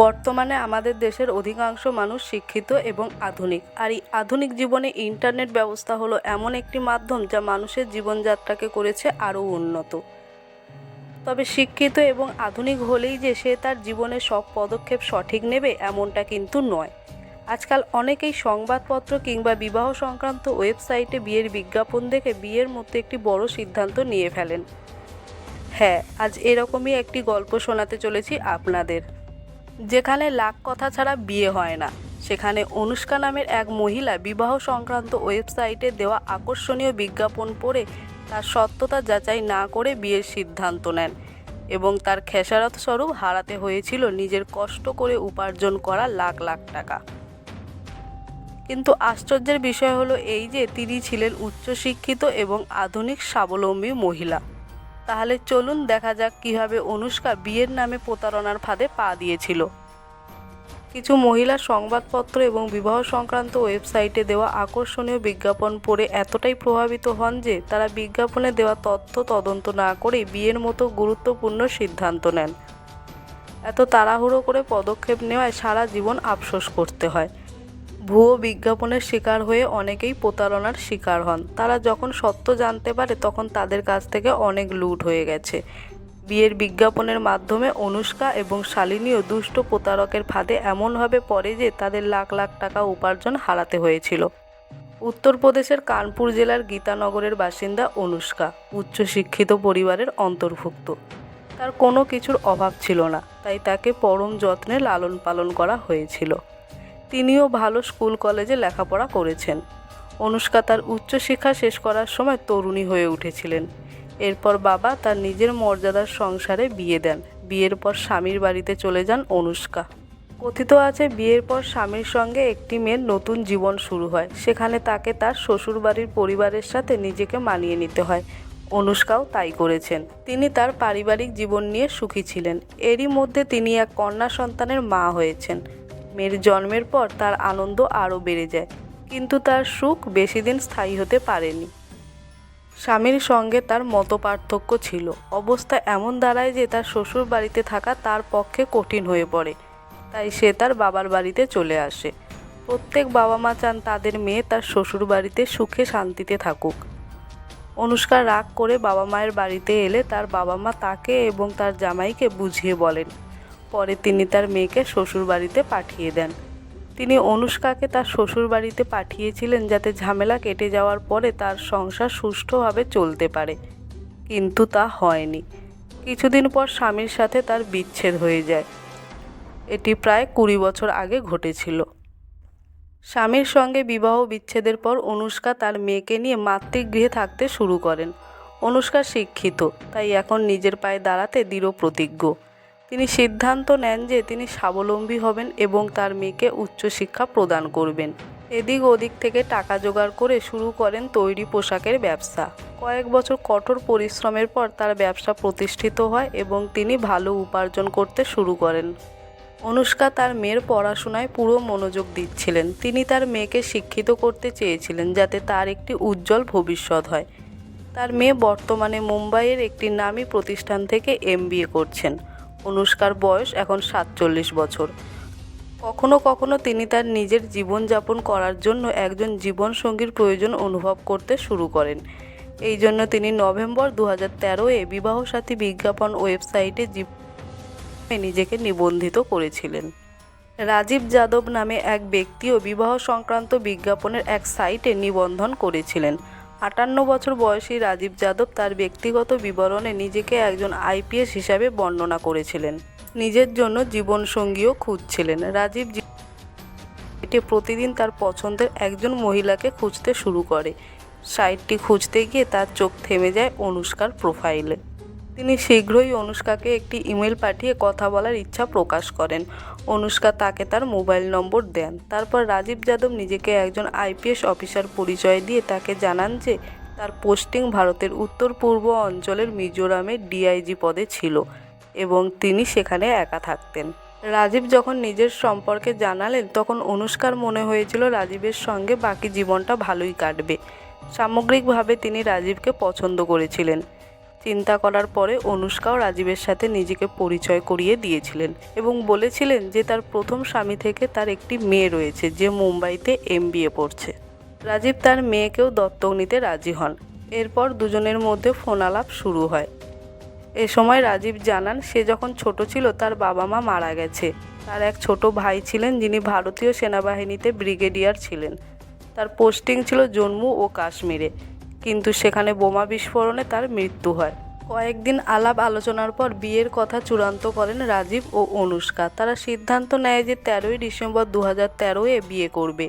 বর্তমানে আমাদের দেশের অধিকাংশ মানুষ শিক্ষিত এবং আধুনিক। আর এই আধুনিক জীবনে ইন্টারনেট ব্যবস্থা হলো এমন একটি মাধ্যম যা মানুষের জীবনযাত্রাকে করেছে আরও উন্নত। তবে শিক্ষিত এবং আধুনিক হলেই যে সে তার জীবনে সব পদক্ষেপ সঠিক নেবে এমনটা কিন্তু নয়। আজকাল অনেকেই সংবাদপত্র কিংবা বিবাহ সংক্রান্ত ওয়েবসাইটে বিয়ের বিজ্ঞাপন দেখে বিয়ের মধ্যে একটি বড় সিদ্ধান্ত নিয়ে ফেলেন। হ্যাঁ আজ এরকমই একটি গল্প শোনাতে চলেছি আপনাদের। যেখানে লাখ কথা ছাড়া বিয়ে হয় না। সেখানে অনুষ্কা নামের এক মহিলা বিবাহ সংক্রান্ত ওয়েবসাইটে দেওয়া আকর্ষণীয় বিজ্ঞাপন পড়ে তার সত্যতা যাচাই না করে বিয়ের সিদ্ধান্ত নেন এবং তার খেসারত স্বরূপ হারাতে হয়েছিল নিজের কষ্ট করে উপার্জন করা লাখ লাখ টাকা। কিন্তু আশ্চর্যের বিষয় হলো এই যে তিনি ছিলেন উচ্চশিক্ষিত এবং আধুনিক স্বাবলম্বী মহিলা। তাহলে চলুন দেখা যাক কীভাবে অনুষ্কা বিয়ের নামে প্রতারণার ফাঁদে পা দিয়েছিল। কিছু মহিলা সংবাদপত্র এবং বিবাহ সংক্রান্ত ওয়েবসাইটে দেওয়া আকর্ষণীয় বিজ্ঞাপন পড়ে এতটাই প্রভাবিত হন যে তারা বিজ্ঞাপনে দেওয়া তথ্য তদন্ত না করে বিয়ের মতো গুরুত্বপূর্ণ সিদ্ধান্ত নেন। এত তাড়াহুড়ো করে পদক্ষেপ নেওয়ায় সারা জীবন আফসোস করতে হয়। ভুয়ো বিজ্ঞাপনের শিকার হয়ে অনেকেই প্রতারণার শিকার হন। তারা যখন সত্য জানতে পারে, তখন তাদের কাছ থেকে অনেক লুট হয়ে গেছে। বিয়ের বিজ্ঞাপনের মাধ্যমে অনুষ্কা এবং শালিনীও দুষ্ট প্রতারকের ফাঁদে এমনভাবে পড়ে যে তাদের লাখ লাখ টাকা উপার্জন হারাতে হয়েছিল। উত্তরপ্রদেশের কানপুর জেলার গীতানগরের বাসিন্দা অনুষ্কা, উচ্চশিক্ষিত পরিবারের অন্তর্ভুক্ত। তার কোনো কিছুর অভাব ছিল না, তাই তাকে পরম যত্নে লালন পালন করা হয়েছিল। তিনিও ভালো স্কুল কলেজে লেখাপড়া করেছেন। অনুষ্কা তার উচ্চশিক্ষা শেষ করার সময় তরুণী হয়ে উঠেছিলেন। এরপর বাবা তার নিজের মর্যাদার সংসারে বিয়ে দেন। বিয়ের পর স্বামীর বাড়িতে চলে যান অনুষ্কা। কথিত আছে, বিয়ের পর স্বামীর সঙ্গে একটি মেয়ের নতুন জীবন শুরু হয়। সেখানে তাকে তার শ্বশুরবাড়ির পরিবারের সাথে নিজেকে মানিয়ে নিতে হয়। অনুষ্কাও তাই করেছেন। তিনি তার পারিবারিক জীবন নিয়ে সুখী ছিলেন। এরই মধ্যে তিনি এক কন্যা সন্তানের মা হয়েছেন। মেয়ের জন্মের পর তার আনন্দ আরও বেড়ে যায়, কিন্তু তার সুখ বেশি দিন স্থায়ী হতে পারেনি। স্বামীর সঙ্গে তার মতপার্থক্য ছিল। অবস্থা এমন দাঁড়ায় যে তার শ্বশুর বাড়িতে থাকা তার পক্ষে কঠিন হয়ে পড়ে। তাই সে তার বাবার বাড়িতে চলে আসে। প্রত্যেক বাবা মা চান তাদের মেয়ে তার শ্বশুর বাড়িতে সুখে শান্তিতে থাকুক। অনুষ্কা রাগ করে বাবা মায়ের বাড়িতে এলে তার বাবা মা তাকে এবং তার জামাইকে বুঝিয়ে বলেন পরে তিনি তার মেয়েকে শ্বশুর বাড়িতে পাঠিয়ে দেন। তিনি অনুষ্কাকে তার শ্বশুর বাড়িতে পাঠিয়েছিলেন যাতে ঝামেলা কেটে যাওয়ার পরে তার সংসার সুষ্ঠুভাবে চলতে পারে। কিন্তু তা হয়নি। কিছুদিন পর স্বামীর সাথে তার বিচ্ছেদ হয়ে যায়। এটি প্রায় কুড়ি বছর আগে ঘটেছিল। স্বামীর সঙ্গে বিবাহ বিচ্ছেদের পর অনুষ্কা তার মেয়েকে নিয়ে মাতৃগৃহে থাকতে শুরু করেন। অনুষ্কা শিক্ষিত, তাই এখন নিজের পায়ে দাঁড়াতে দৃঢ় প্রতিজ্ঞ তিনি সিদ্ধান্ত নেন যে তিনি স্বাবলম্বী হবেন এবং তার মেয়েকে উচ্চশিক্ষা প্রদান করবেন। এদিক ওদিক থেকে টাকা জোগাড় করে শুরু করেন তৈরি পোশাকের ব্যবসা। কয়েক বছর কঠোর পরিশ্রমের পর তার ব্যবসা প্রতিষ্ঠিত হয় এবং তিনি ভালো উপার্জন করতে শুরু করেন। অনুষ্কা তার মেয়ের পড়াশোনায় পুরো মনোযোগ দিচ্ছিলেন। তিনি তার মেয়েকে শিক্ষিত করতে চেয়েছিলেন যাতে তার একটি উজ্জ্বল ভবিষ্যৎ হয়। তার মেয়ে বর্তমানে মুম্বাইয়ের একটি নামী প্রতিষ্ঠান থেকে এমবিএ করছেন। অনুষ্কার বয়স এখন সাতচল্লিশ বছর। কখনো কখনো তিনি তার নিজের জীবনযাপন করার জন্য একজন জীবনসঙ্গীর প্রয়োজন অনুভব করতে শুরু করেন। এই জন্য তিনি নভেম্বর দু হাজার তেরোয় বিবাহসাথী বিজ্ঞাপন ওয়েবসাইটে নিজেকে নিবন্ধিত করেছিলেন। রাজীব যাদব নামে এক ব্যক্তিও বিবাহ সংক্রান্ত বিজ্ঞাপনের এক সাইটে নিবন্ধন করেছিলেন। আটান্ন বছর বয়সী রাজীব যাদব তার ব্যক্তিগত বিবরণে নিজেকে একজন আইপিএস হিসাবে বর্ণনা করেছিলেন। নিজের জন্য জীবনসঙ্গীও খুঁজছিলেন। রাজীব এটি প্রতিদিন তার পছন্দের একজন মহিলাকে খুঁজতে শুরু করে। সাইটটি খুঁজতে গিয়ে তার চোখ থেমে যায় অনুষ্কার প্রোফাইলে। তিনি শীঘ্রই অনুষ্কাকে একটি ইমেল পাঠিয়ে কথা বলার ইচ্ছা প্রকাশ করেন। অনুষ্কা তাকে তার মোবাইল নম্বর দেন। তারপর রাজীব যাদব নিজেকে একজন আইপিএস অফিসার পরিচয় দিয়ে তাকে জানান যে, তার পোস্টিং ভারতের উত্তর পূর্ব অঞ্চলের মিজোরামে ডিআইজি পদে ছিল এবং তিনি সেখানে একা থাকতেন। রাজীব যখন নিজের সম্পর্কে জানালেন, তখন অনুষ্কার মনে হয়েছিল রাজীবের সঙ্গে বাকি জীবনটা ভালোই কাটবে। সামগ্রিকভাবে তিনি রাজীবকে পছন্দ করেছিলেন। চিন্তা করার পরে অনুষ্কাও রাজীবের সাথে নিজেকে পরিচয় করিয়ে দিয়েছিলেন এবং বলেছিলেন যে তার প্রথম স্বামী থেকে তার একটি মেয়ে রয়েছে যে মুম্বাইতে এম পড়ছে। রাজীব তার মেয়েকেও দত্তক নিতে রাজি হন। এরপর দুজনের মধ্যে ফোনালাপ শুরু হয়। এ সময় রাজীব জানান, সে যখন ছোট ছিল তার বাবা মা মারা গেছে। তার এক ছোট ভাই ছিলেন যিনি ভারতীয় সেনাবাহিনীতে ব্রিগেডিয়ার ছিলেন। তার পোস্টিং ছিল জম্মু ও কাশ্মীরে। কিন্তু সেখানে বোমা বিস্ফোরণে তার মৃত্যু হয়। কয়েকদিন আলাপ আলোচনার পর বিয়ের কথা চূড়ান্ত করেন রাজীব ও অনুষ্কা। তারা সিদ্ধান্ত নেয় যে তেরোই ডিসেম্বর দু হাজার তেরোয় বিয়ে করবে।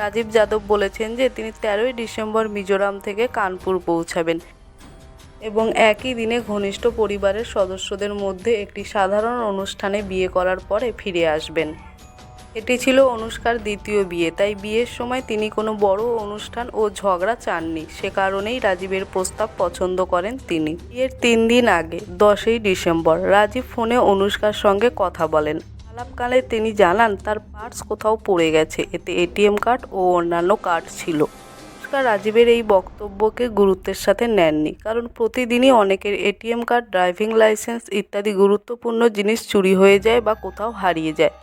রাজীব যাদব বলেছেন যে তিনি তেরোই ডিসেম্বর মিজোরাম থেকে কানপুর পৌঁছাবেন এবং একই দিনে ঘনিষ্ঠ পরিবারের সদস্যদের মধ্যে একটি সাধারণ অনুষ্ঠানে বিয়ে করার পরে ফিরে আসবেন। এটি ছিল অনুষ্কার দ্বিতীয় বিয়ে, তাই বিয়ের সময় তিনি কোনো বড় অনুষ্ঠান ও ঝগড়া চাননি। সে কারণেই রাজীবের প্রস্তাব পছন্দ করেন তিনি। বিয়ের তিন দিন আগে, দশই ডিসেম্বর, রাজীব ফোনে অনুষ্কার সঙ্গে কথা বলেন। আলাপকালে তিনি জানান, তার পার্স কোথাও পড়ে গেছে। এতে এটিএম কার্ড ও অন্যান্য কার্ড ছিল। অনুষ্কা রাজীবের এই বক্তব্যকে গুরুত্বের সাথে নেননি। কারণ প্রতিদিনই অনেকের এটিএম কার্ড, ড্রাইভিং লাইসেন্স ইত্যাদি গুরুত্বপূর্ণ জিনিস চুরি হয়ে যায় বা কোথাও হারিয়ে যায়।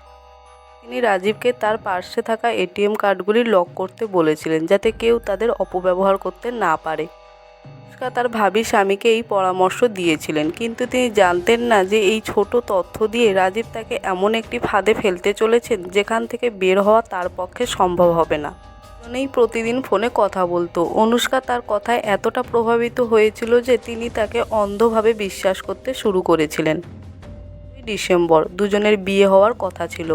তিনি রাজীবকে তার পার্শ্বে থাকা এটিএম কার্ডগুলি লক করতে বলেছিলেন যাতে কেউ তাদের অপব্যবহার করতে না পারে। অনুষ্কা তার ভাবি স্বামীকে এই পরামর্শ দিয়েছিলেন, কিন্তু তিনি জানতেন না যে এই ছোট তথ্য দিয়ে রাজীব তাকে এমন একটি ফাঁদে ফেলতে চলেছেন যেখান থেকে বের হওয়া তার পক্ষে সম্ভব হবে না। দুজনেই প্রতিদিন ফোনে কথা বলতো। অনুষ্কা তার কথায় এতটা প্রভাবিত হয়েছিল যে তিনি তাকে অন্ধভাবে বিশ্বাস করতে শুরু করেছিলেন। ডিসেম্বর, দুজনের বিয়ে হওয়ার কথা ছিল।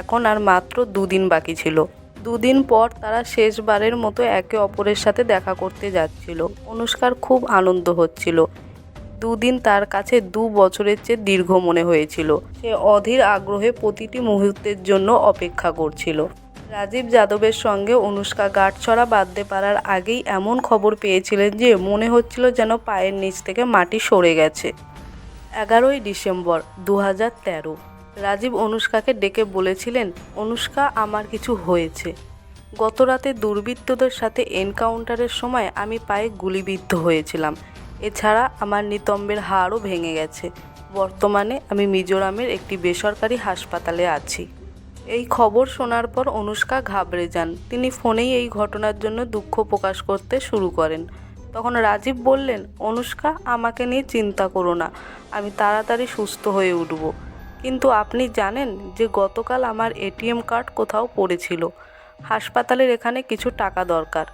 এখন আর মাত্র দুদিন বাকি ছিল। দুদিন পর তারা শেষবারের মতো একে অপরের সাথে দেখা করতে যাচ্ছিল। অনুষ্কার খুব আনন্দ হচ্ছিল। দুদিন তার কাছে দু বছরের চেয়ে দীর্ঘ মনে হয়েছিল। সে অধীর আগ্রহে প্রতিটি মুহূর্তের জন্য অপেক্ষা করছিল। রাজীব যাদবের সঙ্গে অনুষ্কা গাঁটছড়া বাঁধতে পারার আগেই এমন খবর পেয়েছিলেন যে, মনে হচ্ছিল যেন পায়ের নিচ থেকে মাটি সরে গেছে। এগারোই ডিসেম্বর দু হাজার তেরো। রাজীব অনুষ্কাকে ডেকে বলেছিলেন, অনুষ্কা, আমার কিছু হয়েছে। গত রাতে দুর্বৃত্তদের সাথে এনকাউন্টারের সময় আমি পায়ে গুলিবিদ্ধ হয়েছিলাম। এছাড়া আমার নিতম্বের হাড়ও ভেঙে গেছে। বর্তমানে আমি মিজোরামের একটি বেসরকারি হাসপাতালে আছি। এই খবর শোনার পর অনুষ্কা ঘাবড়ে যান। তিনি ফোনেই এই ঘটনার জন্য দুঃখ প্রকাশ করতে শুরু করেন। তখন রাজীব বললেন, অনুষ্কা, আমাকে নিয়ে চিন্তা করো না। আমি তাড়াতাড়ি সুস্থ হয়ে উঠব। কিন্তু আপনি জানেন যে গতকাল আমার এটিএম কার্ড কোথাও পড়েছিল। হাসপাতালের এখানে কিছু টাকা দরকার।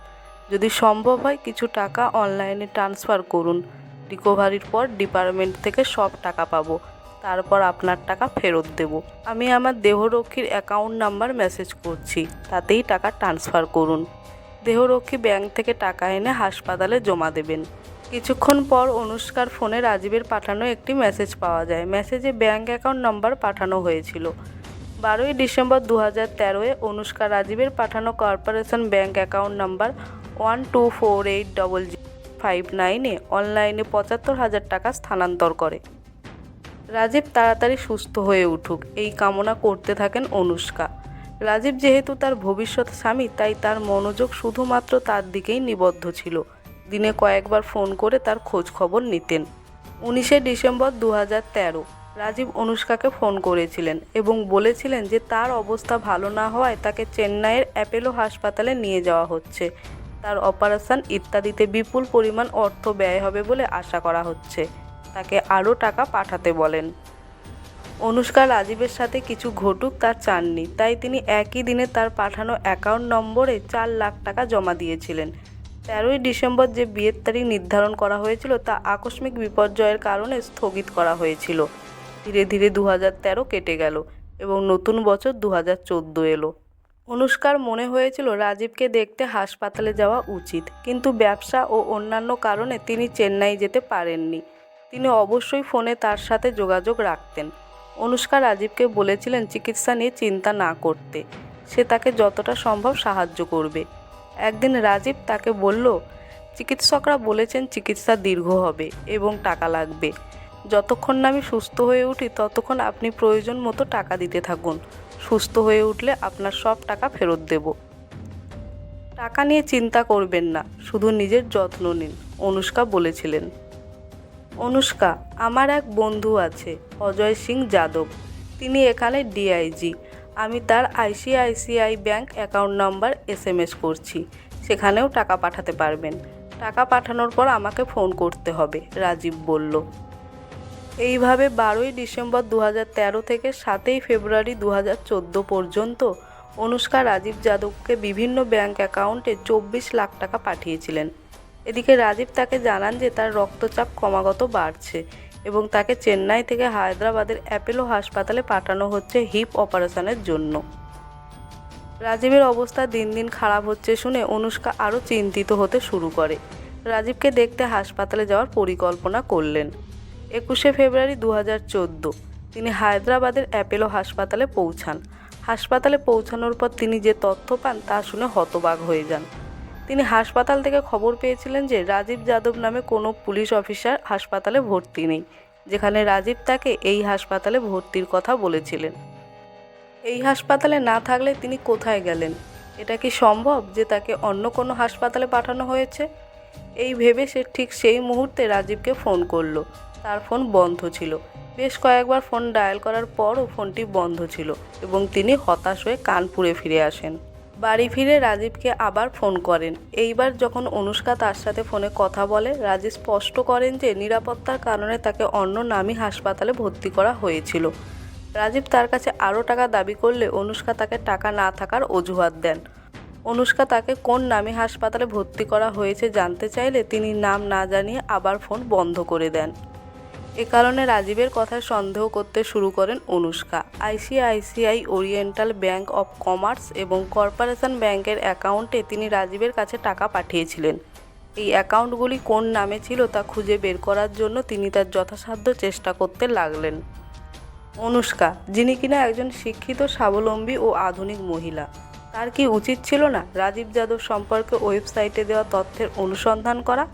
যদি সম্ভব হয় কিছু টাকা অনলাইনে ট্রান্সফার করুন। রিকভারির পর ডিপার্টমেন্ট থেকে সব টাকা পাবো। তারপর আপনার টাকা ফেরত দেব। আমি আমার দেহরক্ষীর অ্যাকাউন্ট নাম্বার মেসেজ করছি। তাতেই টাকা ট্রান্সফার করুন। দেহরক্ষী ব্যাংক থেকে টাকা এনে হাসপাতালে জমা দেবেন। কিছুক্ষণ পর অনুষ্কার ফোনে রাজীবের পাঠানো একটি মেসেজ পাওয়া যায়। মেসেজে ব্যাংক অ্যাকাউন্ট নাম্বার পাঠানো হয়েছিল। বারোই ডিসেম্বর দু হাজার তেরোয় অনুষ্কা রাজীবের পাঠানো corporation bank account number one two four eight double five নাইনে অনলাইনে পঁচাত্তর হাজার টাকা স্থানান্তর করে। রাজীব তাড়াতাড়ি সুস্থ হয়ে উঠুক, এই কামনা করতে থাকেন অনুষ্কা। রাজীব যেহেতু তার ভবিষ্যৎ স্বামী, তাই তার মনোযোগ শুধুমাত্র তার দিকেই নিবদ্ধ ছিল। দিনে কয়েকবার ফোন করে তার খোঁজ খবর নিতেন। উনিশে ডিসেম্বর দু তেরো রাজীব অনুষ্কাকে ফোন করেছিলেন এবং বলেছিলেন যে তার অবস্থা ভালো না হওয়ায় তাকে চেন্নাইয়ের অ্যাপেলো হাসপাতালে নিয়ে যাওয়া হচ্ছে। তার অপারেশন ইত্যাদিতে বিপুল পরিমাণ অর্থ ব্যয় হবে বলে আশা করা হচ্ছে। তাকে আরও টাকা পাঠাতে বলেন। অনুষ্কা রাজীবের সাথে কিছু ঘটুক তা চাননি, তাই তিনি একই দিনে তার পাঠানো অ্যাকাউন্ট নম্বরে চার লাখ টাকা জমা দিয়েছিলেন। তেরোই ডিসেম্বর যে বিয়ের তারিখ নির্ধারণ করা হয়েছিল তা আকস্মিক বিপর্যয়ের কারণে স্থগিত করা হয়েছিল। ধীরে ধীরে দু তেরো কেটে গেল এবং নতুন বছর দু হাজার চোদ্দ এলো। অনুষ্কার মনে হয়েছিল রাজীবকে দেখতে হাসপাতালে যাওয়া উচিত, কিন্তু ব্যবসা ও অন্যান্য কারণে তিনি চেন্নাই যেতে পারেননি। তিনি অবশ্যই ফোনে তার সাথে যোগাযোগ রাখতেন। অনুষ্কা রাজীবকে বলেছিলেন, চিকিৎসা নিয়ে চিন্তা না করতে। সে তাকে যতটা সম্ভব সাহায্য করবে। একদিন রাজীব তাকে বলল, চিকিৎসকরা বলেছেন চিকিৎসা দীর্ঘ হবে এবং টাকা লাগবে। যতক্ষণ না আমি সুস্থ হয়ে উঠি, ততক্ষণ আপনি প্রয়োজন মতো টাকা দিতে থাকুন। সুস্থ হয়ে উঠলে আপনার সব টাকা ফেরত দেব। টাকা নিয়ে চিন্তা করবেন না, শুধু নিজের যত্ন নিন, অনুষ্কা বলেছিলেন। অনুষ্কা, আমার এক বন্ধু আছে, অজয় সিং যাদব। তিনি এখানে ডিআইজি আমি তার ICICI bank account number SMS করছি। সেখানেও টাকা পাঠাতে পারবেন। টাকা পাঠানোর পর আমাকে ফোন করতে হবে, রাজীব বলল। এইভাবে বারোই ডিসেম্বর দু থেকে সাতই ফেব্রুয়ারি দু পর্যন্ত অনুষ্কা রাজীব যাদবকে বিভিন্ন ব্যাংক অ্যাকাউন্টে চব্বিশ লাখ টাকা পাঠিয়েছিলেন। এদিকে রাজীব তাকে জানান যে তার রক্তচাপ ক্রমাগত বাড়ছে। এবং তাকে চেন্নাই থেকে হায়দ্রাবাদের অ্যাপেলো হাসপাতালে পাঠানো হচ্ছে হিপ অপারেশনের জন্য। রাজীবের অবস্থা দিন দিন খারাপ হচ্ছে শুনে অনুষ্কা আরও চিন্তিত হতে শুরু করে। রাজীবকে দেখতে হাসপাতালে যাওয়ার পরিকল্পনা করলেন। একুশে ফেব্রুয়ারি দু তিনি হায়দ্রাবাদের অ্যাপেলো হাসপাতালে পৌঁছান। হাসপাতালে পৌঁছানোর পর তিনি যে তথ্য পান তা শুনে হতবাক হয়ে যান। তিনি হাসপাতাল থেকে খবর পেয়েছিলেন যে রাজীব যাদব নামে কোনো পুলিশ অফিসার হাসপাতালে ভর্তি নেই, যেখানে রাজীব তাকে এই হাসপাতালে ভর্তির কথা বলেছিলেন। এই হাসপাতালে না থাকলে তিনি কোথায় গেলেন? এটা কি সম্ভব যে তাকে অন্য কোনো হাসপাতালে পাঠানো হয়েছে? এই ভেবে সে ঠিক সেই মুহূর্তে রাজীবকে ফোন করল। তার ফোন বন্ধ ছিল। বেশ কয়েকবার ফোন ডায়াল করার পরও ফোনটি বন্ধ ছিল এবং তিনি হতাশ হয়ে কানপুরে ফিরে আসেন। বাড়ি ফিরে রাজীবকে আবার ফোন করেন। এইবার যখন অনুষ্কা তার সাথে ফোনে কথা বলে, রাজীব স্পষ্ট করেন যে নিরাপত্তার কারণে তাকে অন্য নামী হাসপাতালে ভর্তি করা হয়েছিল। রাজীব তার কাছে আরও টাকা দাবি করলে অনুষ্কা তাকে টাকা না থাকার অজুহাত দেন। অনুষ্কা তাকে কোন নামী হাসপাতালে ভর্তি করা হয়েছে জানতে চাইলে তিনি নাম না জানিয়ে আবার ফোন বন্ধ করে দেন। এ কারণে রাজীবের কথায় সন্দেহ করতে শুরু করেন Anushka. ICICI Oriental Bank of Commerce এবং কর্পোরেশন ব্যাংকের অ্যাকাউন্টে তিনি রাজীবের কাছে টাকা পাঠিয়েছিলেন। এই অ্যাকাউন্টগুলি কোন নামে ছিল তা খুঁজে বের করার জন্য তিনি তার যথাসাধ্য চেষ্টা করতে লাগলেন। অনুষ্কা, যিনি কিনা একজন শিক্ষিত, স্বাবলম্বী ও আধুনিক মহিলা, তার কি উচিত ছিল না রাজীব যাদব সম্পর্কে ওয়েবসাইটে দেওয়া তথ্যের অনুসন্ধান করা?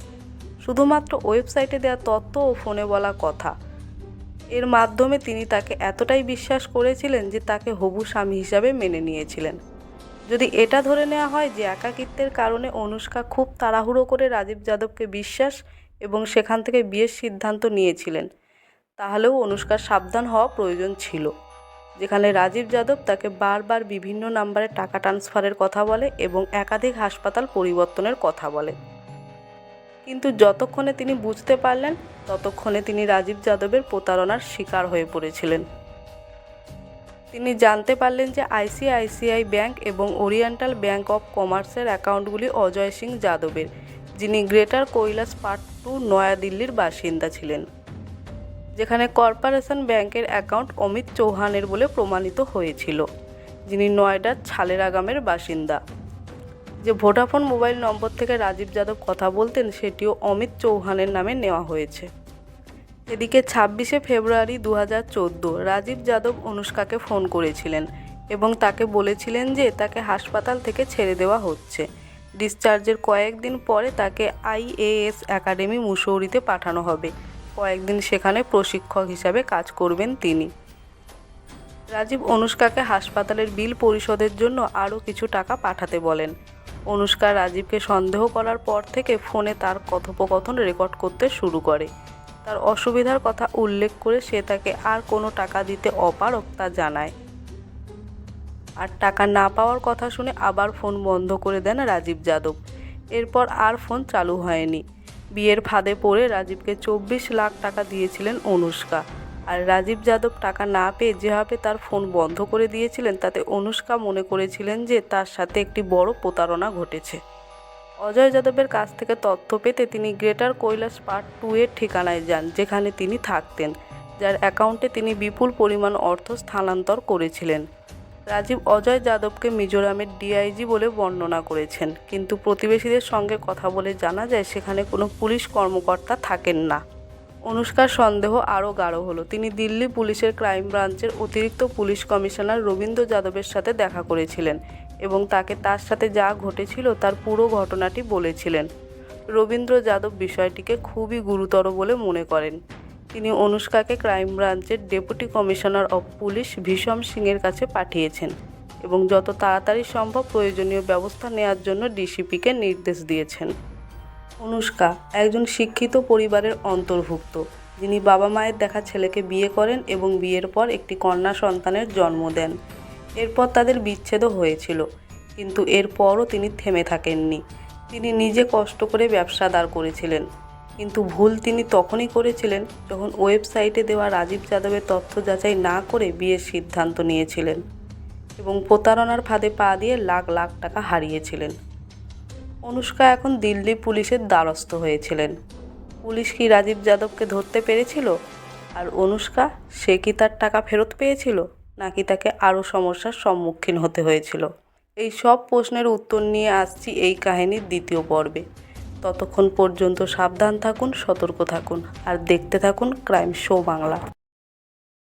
শুধুমাত্র ওয়েবসাইটে দেওয়া তথ্য ও ফোনে বলা কথা। এর মাধ্যমে তিনি তাকে এতটাই বিশ্বাস করেছিলেন যে তাকে হবু স্বামী হিসাবে মেনে নিয়েছিলেন। যদি এটা ধরে নেওয়া হয় যে একাকিত্বের কারণে অনুষ্কা খুব তাড়াহুড়ো করে রাজীব যাদবকে বিশ্বাস এবং সেখান থেকে বিয়ের সিদ্ধান্ত নিয়েছিলেন, তাহলেও অনুষ্কার সাবধান হওয়া প্রয়োজন ছিল, যেখানে রাজীব যাদব তাকে বারবার বিভিন্ন নাম্বারে টাকা ট্রান্সফারের কথা বলে এবং একাধিক হাসপাতাল পরিবর্তনের কথা বলে। কিন্তু যতক্ষণে তিনি বুঝতে পারলেন, ততক্ষণে তিনি রাজীব যাদবের প্রতারণার শিকার হয়ে পড়েছিলেন। তিনি জানতে পারলেন যে আইসিআইসিআই ব্যাংক এবং ওরিয়েন্টাল ব্যাংক অফ কমার্সের অ্যাকাউন্টগুলি অজয় সিং যাদবের, যিনি গ্রেটার কৈলাস পার্ট টু নয়াদিল্লির বাসিন্দা ছিলেন, যেখানে কর্পোরেশন ব্যাংকের অ্যাকাউন্ট অমিত চৌহানের বলে প্রমাণিত হয়েছিল, যিনি নয়ডার ছালেরাগামের বাসিন্দা। যে ভোডাফোন মোবাইল নম্বর থেকে রাজীব যাদব কথা বলতেন, সেটিও অমিত চৌহানের নামে নেওয়া হয়েছে। এদিকে ছাব্বিশে ফেব্রুয়ারি দু হাজার চোদ্দ রাজীব যাদব অনুষ্কাকে ফোন করেছিলেন এবং তাকে বলেছিলেন যে তাকে হাসপাতাল থেকে ছেড়ে দেওয়া হচ্ছে। ডিসচার্জের কয়েকদিন পরে তাকে আইএএস একাডেমি মুসৌরিতে পাঠানো হবে। কয়েকদিন সেখানে প্রশিক্ষক হিসাবে কাজ করবেন তিনি। রাজীব অনুষ্কাকে হাসপাতালের বিল পরিশোধের জন্য আরও কিছু টাকা পাঠাতে বলেন। অনুষ্কা রাজীবকে সন্দেহ করার পর থেকে ফোনে তার কথোপকথন রেকর্ড করতে শুরু করে। তার অসুবিধার কথা উল্লেখ করে সে তাকে আর কোনো টাকা দিতে অপারক তা জানায়। আর টাকা না পাওয়ার কথা শুনে আবার ফোন বন্ধ করে দেন রাজীব যাদব। এরপর আর ফোন চালু হয়নি। বিয়ের ফাঁদে পড়ে রাজীবকে চব্বিশ লাখ টাকা দিয়েছিলেন অনুষ্কা। আর রাজীব যাদব টাকা না পেয়ে যেভাবে তার ফোন বন্ধ করে দিয়েছিলেন, তাতে অনুষ্কা মনে করেছিলেন যে তার সাথে একটি বড় প্রতারণা ঘটেছে। অজয় যাদবের কাছ থেকে তথ্য পেতে তিনি গ্রেটার কৈলাস পার্ট টু এর ঠিকানায় যান, যেখানে তিনি থাকতেন, যার অ্যাকাউন্টে তিনি বিপুল পরিমাণ অর্থ স্থানান্তর করেছিলেন। রাজীব অজয় যাদবকে মিজোরামের ডিআইজি বলে বর্ণনা করেছেন, কিন্তু প্রতিবেশীদের সঙ্গে কথা বলে জানা যায়, সেখানে কোনো পুলিশ কর্মকর্তা থাকেন না। অনুষ্কার সন্দেহ আরও গাঢ় হলো। তিনি দিল্লি পুলিশের ক্রাইম ব্রাঞ্চের অতিরিক্ত পুলিশ কমিশনার রবীন্দ্র যাদবের সাথে দেখা করেছিলেন এবং তাকে তার সাথে যা ঘটেছিল তার পুরো ঘটনাটি বলেছিলেন। রবীন্দ্র যাদব বিষয়টিকে খুবই গুরুতর বলে মনে করেন। তিনি অনুষ্কাকে ক্রাইম ব্রাঞ্চের deputy commissioner of police Bhisham সিংয়ের কাছে পাঠিয়েছেন এবং যত তাড়াতাড়ি সম্ভব প্রয়োজনীয় ব্যবস্থা নেওয়ার জন্য ডিসিপিকে নির্দেশ দিয়েছেন। অনুষ্কা একজন শিক্ষিত পরিবারের অন্তর্ভুক্ত। যিনি বাবা মায়ের দেখা ছেলেকে বিয়ে করেন এবং বিয়ের পর একটি কন্যা সন্তানের জন্ম দেন। এরপর তাদের বিচ্ছেদও হয়েছিল, কিন্তু এরপরও তিনি থেমে থাকেননি। তিনি নিজে কষ্ট করে ব্যবসা দাঁড় করেছিলেন, কিন্তু ভুল তিনি তখনই করেছিলেন যখন ওয়েবসাইটে দেওয়া রাজীব যাদবের তথ্য যাচাই না করে বিয়ের সিদ্ধান্ত নিয়েছিলেন এবং প্রতারণার ফাঁদে পা দিয়ে লাখ লাখ টাকা হারিয়েছিলেন। অনুষ্কা এখন দিল্লি পুলিশের দ্বারস্থ হয়েছিলেন। পুলিশ কি রাজীব যাদবকে ধরতে পেরেছিল? আর অনুষ্কা, সে কি তার টাকা ফেরত পেয়েছিল? নাকি তাকে আরও সমস্যার সম্মুখীন হতে হয়েছিল? এই সব প্রশ্নের উত্তর নিয়ে আসছি এই কাহিনীর দ্বিতীয় পর্বে। ততক্ষণ পর্যন্ত সাবধান থাকুন, সতর্ক থাকুন, আর দেখতে থাকুন ক্রাইম শো বাংলা।